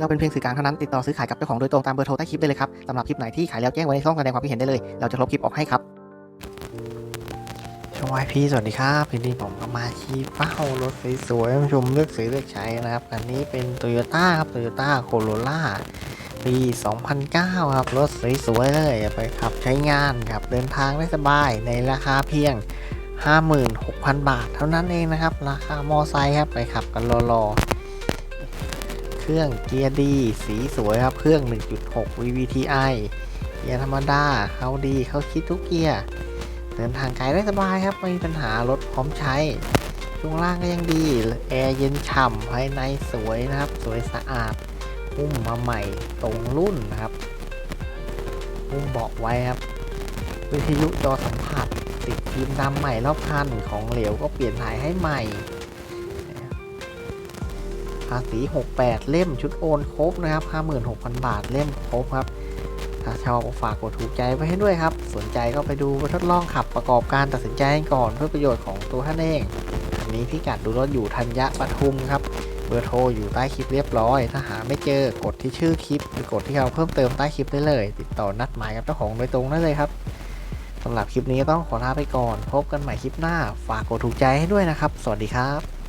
เราเป็นเพียงสื่อกลางเท่านั้นติดต่อซื้อขายกับเจ้าของโดยตรงตามเบอร์โทรใต้คลิปได้เลยครับสำหรับคลิปไหนที่ขายแล้วแจ้งไว้ในช่องแสดงความคิดเห็นได้เลย เราจะลบคลิปออกให้ครับช่วงไอพีสวัสดีครับทีนี้ผมก็มาชี้เป้ารถสวยๆให้ผู้ชมเลือกซื้อเลือกใช้นะครับ อันนี้เป็น t o y ยต้ครับ t o y ยต้าโคโรล่าปี 2009 ครับ รถสวยๆเลยเอาไปขับใช้งานครับ เดินทางได้สบายในราคาเพียง 56,000 บาท เท่านั้นเองนะครับ ราคามอไซค์ครับ ไปขับกันรอๆ เครื่องเกียร์ดี สีสวยครับ เครื่อง 1.6 VVTi เกียร์ธรรมดาเขาดีเขาคิดทุกเกียร์ เดินทางไกลได้สบายครับ ไม่มีปัญหารถพร้อมใช้ ช่วงล่างก็ยังดี แอร์เย็นฉ่ำภายในสวยนะครับ สวยสะอาดหุ้มมาใหม่ตรงรุ่นนะครับหุ้มเบาะไว้ครับ วิทยุจอสัมผัสติดฟิล์มดำใหม่รอบคันของเหลวก็เปลี่ยนถ่ายให้ใหม่าษี 68 เล่มชุดโอนครบนะครับ 56,000 บาทเล่มครบครับ ถ้าชอบฝากกดถูกใจไว้ให้ด้วยครับ สนใจก็ไปดูไปทดลองขับประกอบการตัดสินใจกันก่อนเพื่อประโยชน์ของตัวท่านเองอันนี้พี่กัดดูรถอยู่ธัญญปทุมครับเบอร์โทรอยู่ใต้คลิปเรียบร้อย ถ้าหาไม่เจอกดที่ชื่อคลิปหรือกดที่เราเพิ่มเติมใต้คลิปได้เลย ติดต่อนัดหมายกับเจ้าของโดยตรงได้เลยครับสำหรับคลิปนี้ก็ต้องขอลาไปก่อน พบกันใหม่คลิปหน้า ฝากกดถูกใจให้ด้วยนะครับ สวัสดีครับ